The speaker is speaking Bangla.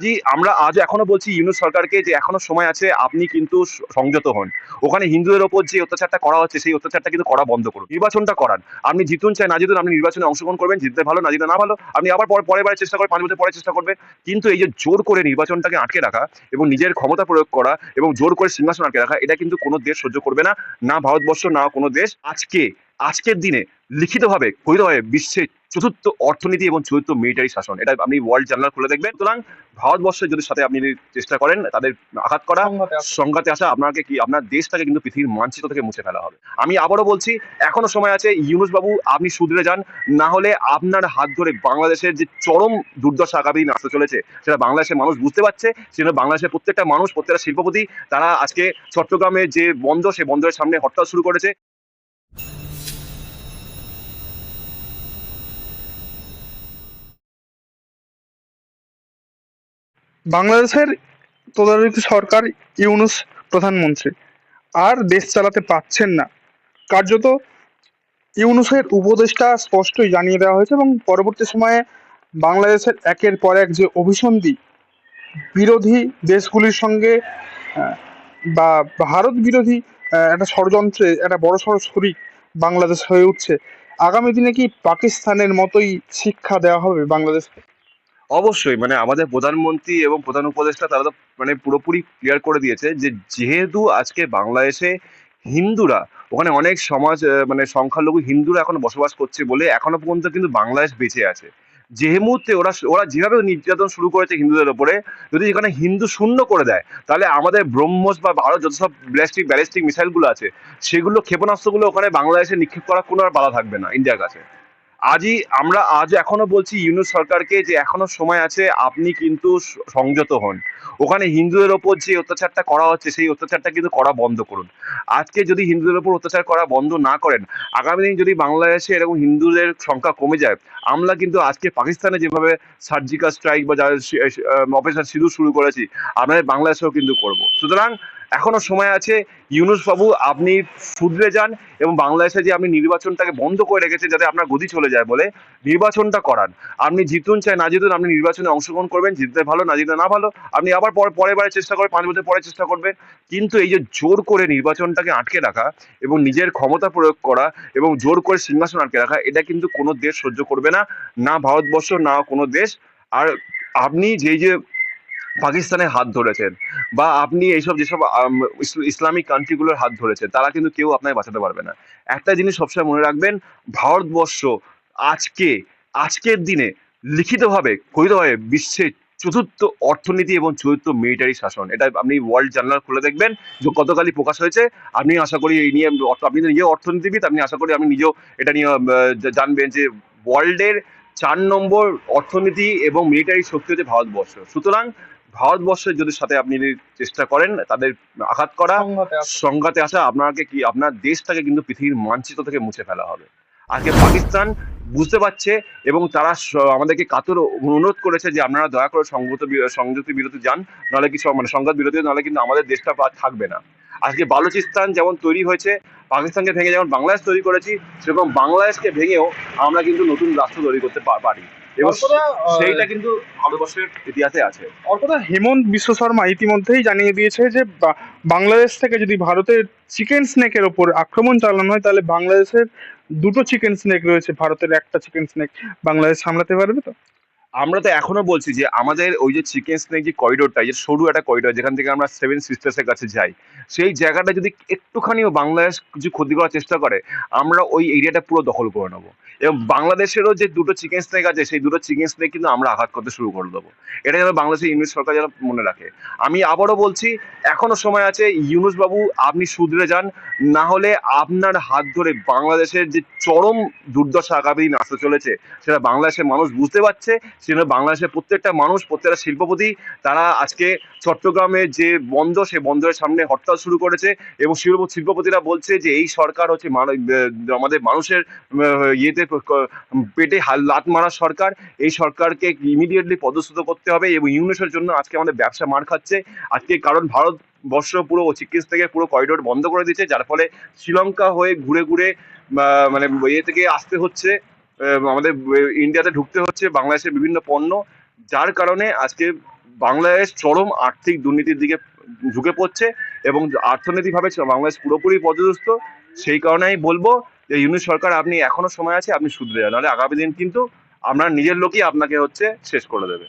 জি, আমরা আজ এখনও বলছি ইউনুস সরকারকে যে এখনও সময় আছে, আপনি কিন্তু সংযত হন। ওখানে হিন্দুদের ওপর যে অত্যাচারটা করা হচ্ছে, সেই অত্যাচারটা কিন্তু করা বন্ধ করুন। নির্বাচনটা করান। আপনি জিতুন চাই, না জিতুন, আপনি নির্বাচনে অংশগ্রহণ করবেন, জিততে ভালো, না জিতে না ভালো, আপনি আবার পরে, পরের বারে চেষ্টা করেন, পাঁচ বছর পরে চেষ্টা করবেন। কিন্তু এই যে জোর করে নির্বাচনটাকে আটকে রাখা এবং নিজের ক্ষমতা প্রয়োগ করা এবং জোর করে সিংহাসন আটকে রাখা, এটা কিন্তু কোনো দেশ সহ্য করবে না। না ভারতবর্ষ, না কোনো দেশ। আজকে আজকের দিনে লিখিতভাবে কৈরভাবে বিশ্বের চতুর্থ অর্থনীতি এবং চতুর্থ মিলিটারি শাসন। এটা আপনি ওয়ার্ল্ড জার্নাল খুলে দেখবেন। সুতরাং ভারতবর্ষের যদি সাথে আপনি চেষ্টা করেন তাদের আঘাত করা সংঘাতে আসা। আপনাকে কি আপনার দেশটাকে কিন্তু পৃথিবীর মানচিত্র থেকে মুছে ফেলা হবে। আমি আবারও বলছি এখনও সময় আছে ইউনুস বাবু আপনি শুধরে যান। না হলে আপনার হাত ধরে বাংলাদেশের যে চরম দুর্দশা আগামী দিন আসতে চলেছে সেটা বাংলাদেশের মানুষ বুঝতে পারছে সেটা বাংলাদেশের প্রত্যেকটা মানুষ প্রত্যেকটা শিল্পপতি তারা আজকে চট্টগ্রামে যে বন্দর সেই বন্দরের সামনে হরতাল শুরু করেছে। বাংলাদেশের তদারকি সরকার ইউনুস প্রধানমন্ত্রী। আর দেশ চালাতে পারছেন না। কার্যত ইউনুসের উপদেষ্টা স্পষ্টই জানিয়ে দেওয়া হয়েছে এবং পরবর্তী সময়ে বাংলাদেশের একের পর এক যে অভিসন্ধি, বিরোধী দেশগুলির সঙ্গে বা ভারত বিরোধী একটা ষড়যন্ত্রে, একটা বড় সড় শরিক বাংলাদেশ হয়ে উঠছে। আগামী দিনে কি পাকিস্তানের মতোই শিক্ষা দেওয়া হবে বাংলাদেশকে? অবশ্যই মানে আমাদের প্রধানমন্ত্রী এবং প্রধান উপদেষ্টা তারা তো মানে পুরোপুরি ক্লিয়ার করে দিয়েছে যে যেহেতু আজকে বাংলাদেশে হিন্দুরা, ওখানে অনেক সমাজ মানে সংখ্যালঘু হিন্দুরা এখন বসবাস করছে বলে এখনও পর্যন্ত কিন্তু বাংলাদেশ বেঁচে আছে। যে মুহূর্তে ওরা ওরা যেভাবে নির্যাতন শুরু করেছে হিন্দুদের ওপরে, যদি এখানে হিন্দু শূন্য করে দেয়, তাহলে আমাদের ব্রহ্মস বা ভারত যত সব ব্যালিস্টিক ব্যালিস্টিক মিসাইলগুলো আছে, সেগুলো ক্ষেপণাস্ত্রগুলো ওখানে বাংলাদেশে নিক্ষেপ করার কোনো আর বাধা থাকবে না, ইন্ডিয়ার কাছে। আজই আমরা আজ এখনও বলছি ইউনুস সরকারকে যে এখনও সময় আছে, আপনি কিন্তু সংযত হন। ওখানে হিন্দুদের ওপর যে অত্যাচারটা করা হচ্ছে, সেই অত্যাচারটা কিন্তু করা বন্ধ করুন। আজকে যদি হিন্দুদের ওপর অত্যাচার করা বন্ধ না করেন, আগামী দিন যদি বাংলাদেশে এরকম হিন্দুদের সংখ্যা কমে যায়, আমরা কিন্তু আজকে পাকিস্তানে যেভাবে সার্জিক্যাল স্ট্রাইক বা অপারেশন সিঁদুর শুরু করেছি, আমরা বাংলাদেশেও কিন্তু করব। সুতরাং এখনও সময় আছে। ইউনুস বাবু, আপনি শুধরে যান এবং বাংলাদেশে যে আপনি নির্বাচনটাকে বন্ধ করে রেখেছেন যাতে আপনার গদি চলে যায় বলে নির্বাচনটা করান। আপনি জিতুন চাই, না জিতুন, আপনি নির্বাচনে অংশগ্রহণ করবেন, জিততে ভালো, না জিতে না ভালো, আপনি আবার পরে, পরের বারে চেষ্টা করবেন, পাঁচ বছর পরে চেষ্টা করবেন। কিন্তু এই যে জোর করে নির্বাচনটাকে আটকে রাখা এবং নিজের ক্ষমতা প্রয়োগ করা এবং জোর করে সিংহাসন আটকে রাখা, এটা কিন্তু কোনো দেশ সহ্য করবে না না ভারতবর্ষ, না কোনো দেশ। আর আপনি যেই যে পাকিস্তানের হাত ধরেছেন বা আপনি এইসব যেসব ইসলামিক কান্ট্রিগুলোর হাত ধরেছেন তারা কিন্তু কেউ আপনাকে বাঁচাতে পারবে না। একটা জিনিস সবসময় মনে রাখবেন, ভারতবর্ষ আজকে, আজকের দিনে লিখিতভাবে কৈরভাবে বিশ্বের চতুর্থ অর্থনীতি এবং চতুর্থ মিলিটারি শাসন। এটা আপনি ওয়ার্ল্ড জার্নাল খুলে দেখবেন, যে গতকালই প্রকাশ হয়েছে। আপনি আশা করি এই নিয়ে আপনি নিজে অর্থনীতিবিদ, আপনি আশা করি আপনি নিজেও এটা নিয়ে জানবেন যে ওয়ার্ল্ডের চার নম্বর অর্থনীতি এবং মিলিটারি শক্তি হচ্ছে ভারতবর্ষ। সুতরাং ভারতবর্ষের যদি সাথে আপনি চেষ্টা করেন তাদের আঘাত করা সংঘাতে আসা। আপনাকে কি আপনার দেশটাকে কিন্তু পৃথিবীর মানচিত্র থেকে মুছে ফেলা হবে। আজকে পাকিস্তান বুঝতে পারছে এবং তারা আমাদেরকে কাতর অনুরোধ করেছে যে আপনারা দয়া করে সংযত বি- সংযুক্তি বিরতি যান নাহলে কিছু মানে সংঘাত বিরতি নাহলে কিন্তু আমাদের দেশটা থাকবে না। আজকে বালুচিস্তান যেমন তৈরি হয়েছে পাকিস্তানকে ভেঙে যেমন বাংলাদেশ তৈরি করেছি সেরকম বাংলাদেশকে ভেঙেও আমরা কিন্তু নতুন রাষ্ট্র তৈরি করতে পারি। এবং সেইটা কিন্তু ভারতবর্ষের ইতিহাসে আছে। অর্থাৎ হেমন্ত বিশ্ব শর্মা ইতিমধ্যেই জানিয়ে দিয়েছে যে বাংলাদেশ থেকে যদি ভারতের চিকেন স্নেকের ওপর আক্রমণ চালানো হয় তাহলে বাংলাদেশের দুটো চিকেন স্নেক রয়েছে ভারতের একটা চিকেন স্নেক বাংলাদেশ সামলাতে পারবে তো? আমরা তো এখনও বলছি যে আমাদের ওই যে চিকেন স্নেক যে করিডোরটা যে সরু একটা করিডোর যেখান থেকে আমরা সেভেন সিস্টার্সের কাছে যাই, সেই জায়গাটা যদি একটুখানিও বাংলাদেশ কিছু ক্ষতি করার চেষ্টা করে, আমরা ওই এরিয়াটা পুরো দখল করে নেব। এবং বাংলাদেশেরও যে দুটো চিকেন স্নেক আছে, সেই দুটো চিকেন স্নেক কিন্তু আমরা আঘাত করতে শুরু করে দেবো। এটা যেন বাংলাদেশের ইংলিশ সরকার যেন মনে রাখে। আমি আবারও বলছি, এখনও সময় আছে, ইউনুস বাবু, আপনি শুধরে যান, না হলে আপনার হাত ধরে বাংলাদেশের যে চরম দুর্দশা আগামী দিন আসতে চলেছে, সেটা বাংলাদেশের মানুষ বুঝতে পারছে বাংলাদেশের প্রত্যেকটা মানুষ, প্রত্যেকটা শিল্পপতি, তারা আজকে চট্টগ্রামে যে বন্দর সেই বন্দরের সামনে হরতাল শুরু করেছে এবং শিল্প, শিল্পপতিরা বলছে যে এই সরকার হচ্ছে আমাদের মানুষের ইয়েতে পেটে লাত মারা সরকার। এই সরকারকে ইমিডিয়েটলি পদচ্যুত করতে হবে এবং ইউনিসের জন্য আজকে আমাদের ব্যবসা মার খাচ্ছে। আজকে কারণ ভারত বর্ষ পুরো চিকিৎস থেকে পুরো করিডোর বন্ধ করে দিচ্ছে যার ফলে শ্রীলঙ্কা হয়ে ঘুরে ঘুরে মানে ইয়ে থেকে আসতে হচ্ছে। আমাদের ইন্ডিয়াতে ঢুকতে হচ্ছে বাংলাদেশের বিভিন্ন পণ্য, যার কারণে আজকে বাংলাদেশ চরম আর্থিক দুর্নীতির দিকে ঝুঁকে পড়ছে এবং অর্থনৈতিকভাবে বাংলাদেশ পুরোপুরি পর্যদস্ত। সেই কারণে আমি বলব যে ইউনিট সরকার, আপনি এখনও সময় আছে, আপনি শুধরে যান। নাহলে আগামী দিন কিন্তু আপনার নিজের লোকই আপনাকে হচ্ছে শেষ করে দেবে।